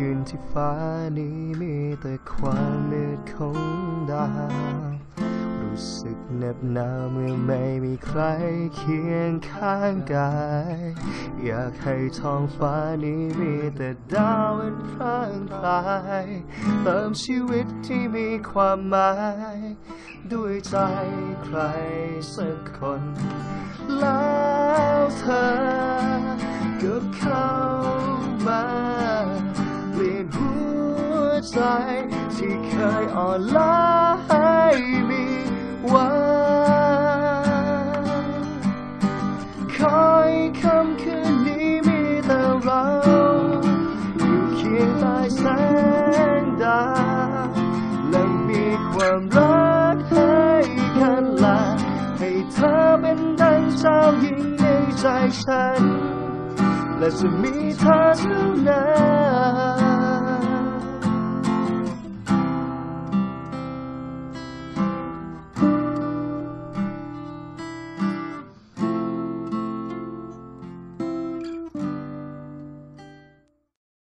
คืนที่ฟ้านี้มีแต่ความมืดของดาว รู้สึกเหน็บหนาวเมื่อไม่มีใครเคียงข้างกาย อยากให้ท้องฟ้านี้มีแต่ดาวเป็นพร่างพรายเติมชีวิตที่มีความหมาย ด้วยใจใครสักคน แล้วเธอ ใจที่เคยอ่อนล้าให้มีวันคอยคำคืนนี้มีแต่เราอยู่เคียงใต้แสงดาวและมีความรักให้กันและให้เธอเป็นดังเจ้าหญิงในใจฉัน และจะมีเธอเท่านั้น